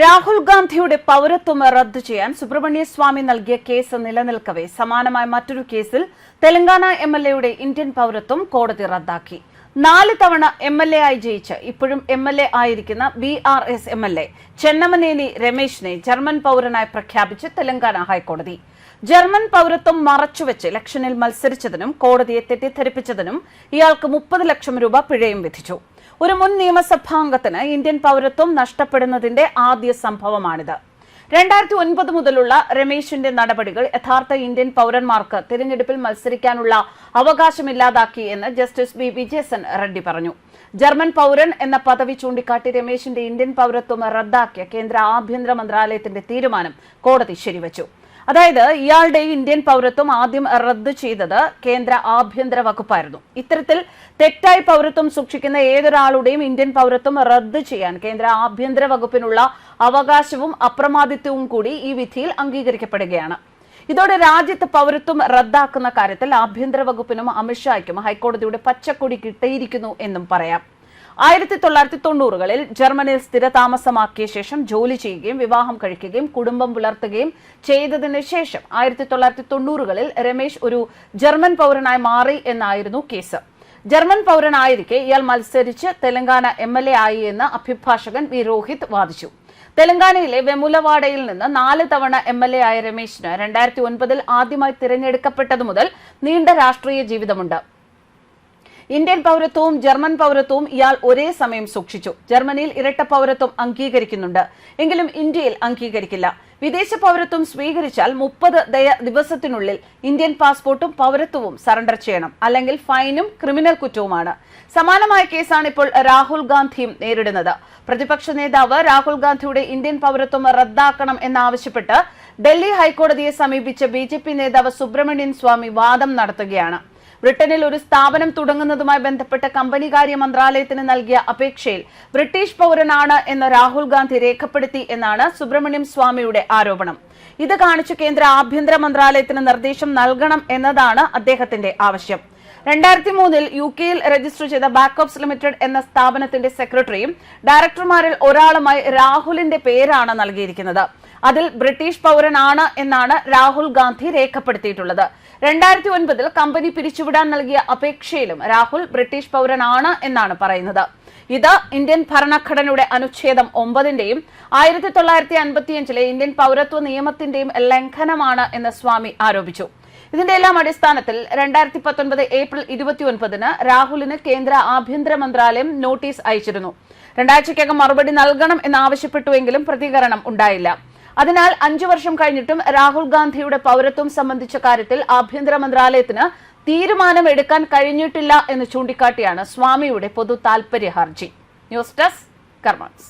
രാഹുൽ ഗാന്ധിയുടെ പൗരത്വം റദ്ദു ചെയ്യാൻ സുബ്രഹ്മണ്യ സ്വാമി നൽകിയ കേസ് നിലനിൽക്കവേ. സമാനമായ മറ്റൊരു കേസിൽ തെലങ്കാന എം ഇന്ത്യൻ പൗരത്വം കോടതി റദ്ദാക്കി. നാല് തവണ എം എൽ എ ആയി ജയിച്ച് ഇപ്പോഴും എം എൽ എ ആയിരിക്കുന്ന B R S M L A Chennamaneni രമേശിനെ German പൗരനായി പ്രഖ്യാപിച്ച് തെലങ്കാന ഹൈക്കോടതി. ജർമ്മൻ പൗരത്വം മറച്ചുവെച്ച് ഇലക്ഷനിൽ മത്സരിച്ചതിനും കോടതിയെ തെറ്റിദ്ധരിപ്പിച്ചതിനും ഇയാൾക്ക് മുപ്പത് ലക്ഷം രൂപ പിഴയും വിധിച്ചു. ഒരു മുൻ നിയമസഭാംഗത്തിന് ഇന്ത്യൻ പൗരത്വം നഷ്ടപ്പെടുന്നതിന്റെ ആദ്യ സംഭവമാണിത്. രണ്ടായിരത്തി ഒൻപത് മുതലുള്ള രമേശിന്റെ നടപടികൾ യഥാർത്ഥ ഇന്ത്യൻ പൗരന്മാർക്ക് തിരഞ്ഞെടുപ്പിൽ മത്സരിക്കാനുള്ള അവകാശമില്ലാതാക്കി എന്ന് ജസ്റ്റിസ് ബി വിജയസൻ റെഡ്ഡി പറഞ്ഞു. ജർമ്മൻ പൗരൻ എന്ന പദവി ചൂണ്ടിക്കാട്ടി രമേശിന്റെ ഇന്ത്യൻ പൗരത്വം റദ്ദാക്കിയ കേന്ദ്ര ആഭ്യന്തര മന്ത്രാലയത്തിന്റെ തീരുമാനം കോടതി ശരിവച്ചു. അതായത് ഇയാളുടെ ഇന്ത്യൻ പൗരത്വം ആദ്യം റദ്ദ് ചെയ്തത് കേന്ദ്ര ആഭ്യന്തര വകുപ്പായിരുന്നു. ഇത്തരത്തിൽ തെറ്റായി പൗരത്വം സൂക്ഷിക്കുന്ന ഏതൊരാളുടെയും ഇന്ത്യൻ പൗരത്വം റദ്ദ് ചെയ്യാൻ കേന്ദ്ര ആഭ്യന്തര വകുപ്പിനുള്ള അവകാശവും അപ്രമാദിത്വവും കൂടി ഈ വിധിയിൽ അംഗീകരിക്കപ്പെടുകയാണ്. ഇതോടെ രാജ്യത്ത് പൗരത്വം റദ്ദാക്കുന്ന കാര്യത്തിൽ ആഭ്യന്തര വകുപ്പിനും അമിത്ഷായ്ക്കും ഹൈക്കോടതിയുടെ പച്ചക്കൊടി കിട്ടിയിരിക്കുന്നു എന്നും പറയാം. ആയിരത്തി തൊള്ളായിരത്തി തൊണ്ണൂറുകളിൽ ജർമ്മനിയിൽ സ്ഥിരതാമസമാക്കിയ ശേഷം ജോലി ചെയ്യുകയും വിവാഹം കഴിക്കുകയും കുടുംബം പുലർത്തുകയും ചെയ്തതിന് ശേഷം ആയിരത്തി തൊള്ളായിരത്തി തൊണ്ണൂറുകളിൽ രമേശ് ഒരു ജർമ്മൻ പൗരനായി മാറി എന്നായിരുന്നു കേസ്. ജർമ്മൻ പൗരനായിരിക്കെ ഇയാൾ മത്സരിച്ച് തെലങ്കാന എം എൽ എ ആയി എന്ന് അഭിഭാഷകൻ വി. രോഹിത് വാദിച്ചു. തെലങ്കാനയിലെ വെമുലവാഡയിൽ നിന്ന് നാല് തവണ എം എൽ എ ആയ രമേശിന് രണ്ടായിരത്തി ഒൻപതിൽ ആദ്യമായി തിരഞ്ഞെടുക്കപ്പെട്ടതു മുതൽ നീണ്ട രാഷ്ട്രീയ ജീവിതമുണ്ട്. ഇന്ത്യൻ പൗരത്വവും ജർമ്മൻ പൗരത്വവും ഇയാൾ ഒരേ സമയം സൂക്ഷിച്ചു. ജർമ്മനിയിൽ ഇരട്ട പൗരത്വം അംഗീകരിക്കുന്നുണ്ട്. എങ്കിലും ഇന്ത്യയിൽ അംഗീകരിക്കില്ല. വിദേശ പൗരത്വം സ്വീകരിച്ചാൽ മുപ്പത് ദിവസത്തിനുള്ളിൽ ഇന്ത്യൻ പാസ്പോർട്ടും പൗരത്വവും സറണ്ടർ ചെയ്യണം. അല്ലെങ്കിൽ ഫൈനും ക്രിമിനൽ കുറ്റവുമാണ്. സമാനമായ കേസാണ് ഇപ്പോൾ രാഹുൽ ഗാന്ധിയും നേരിടുന്നത്. പ്രതിപക്ഷ നേതാവ് രാഹുൽ ഗാന്ധിയുടെ ഇന്ത്യൻ പൗരത്വം റദ്ദാക്കണം എന്നാവശ്യപ്പെട്ട് ഡൽഹി ഹൈക്കോടതിയെ സമീപിച്ച ബി നേതാവ് സുബ്രഹ്മണ്യൻ സ്വാമി വാദം നടത്തുകയാണ്. ബ്രിട്ടനിൽ ഒരു സ്ഥാപനം തുടങ്ങുന്നതുമായി ബന്ധപ്പെട്ട കമ്പനികാര്യ മന്ത്രാലയത്തിന് നൽകിയ അപേക്ഷയിൽ ബ്രിട്ടീഷ് പൗരനാണ് എന്ന് രാഹുൽ ഗാന്ധി രേഖപ്പെടുത്തി എന്നാണ് സുബ്രഹ്മണ്യം സ്വാമിയുടെ ആരോപണം. ഇത് കാണിച്ച് കേന്ദ്ര ആഭ്യന്തര മന്ത്രാലയത്തിന് നിർദ്ദേശം നൽകണം എന്നതാണ് അദ്ദേഹത്തിന്റെ ആവശ്യം. രണ്ടായിരത്തി മൂന്നിൽ യു കെയിൽ രജിസ്റ്റർ ചെയ്ത ബാക്കോപ്സ് ലിമിറ്റഡ് എന്ന സ്ഥാപനത്തിന്റെ സെക്രട്ടറിയും ഡയറക്ടർമാരിൽ ഒരാളുമായി രാഹുലിന്റെ പേരാണ് നൽകിയിരിക്കുന്നത്. അതിൽ ബ്രിട്ടീഷ് പൗരനാണ് എന്നാണ് രാഹുൽ ഗാന്ധി രേഖപ്പെടുത്തിയിട്ടുള്ളത്. രണ്ടായിരത്തി ഒൻപതിൽ കമ്പനി പിരിച്ചുവിടാൻ നൽകിയ അപേക്ഷയിലും രാഹുൽ ബ്രിട്ടീഷ് പൗരനാണ് എന്നാണ് പറയുന്നത്. ഇത് ഇന്ത്യൻ ഭരണഘടനയുടെ അനുച്ഛേദം ഒമ്പതിന്റെയും ആയിരത്തി തൊള്ളായിരത്തി അൻപത്തിയഞ്ചിലെ ഇന്ത്യൻ പൗരത്വ നിയമത്തിന്റെയും ലംഘനമാണ് എന്ന് സ്വാമി ആരോപിച്ചു. ഇതിന്റെ എല്ലാം അടിസ്ഥാനത്തിൽ രണ്ടായിരത്തി പത്തൊൻപത് ഏപ്രിൽ ഇരുപത്തിയൊൻപതിന് രാഹുലിന് കേന്ദ്ര ആഭ്യന്തര മന്ത്രാലയം നോട്ടീസ് അയച്ചിരുന്നു. രണ്ടാഴ്ചയ്ക്കകം മറുപടി നൽകണം എന്നാവശ്യപ്പെട്ടുവെങ്കിലും പ്രതികരണം ഉണ്ടായില്ല. അതിനാൽ അഞ്ചു വർഷം കഴിഞ്ഞിട്ടും രാഹുൽ ഗാന്ധിയുടെ പൗരത്വം സംബന്ധിച്ച കാര്യത്തിൽ ആഭ്യന്തര മന്ത്രാലയത്തിന് തീരുമാനം എടുക്കാൻ കഴിഞ്ഞിട്ടില്ല എന്ന് ചൂണ്ടിക്കാട്ടിയാണ് സ്വാമിയുടെ പൊതു താൽപര്യ ഹർജി. News desk കർമ്മസ്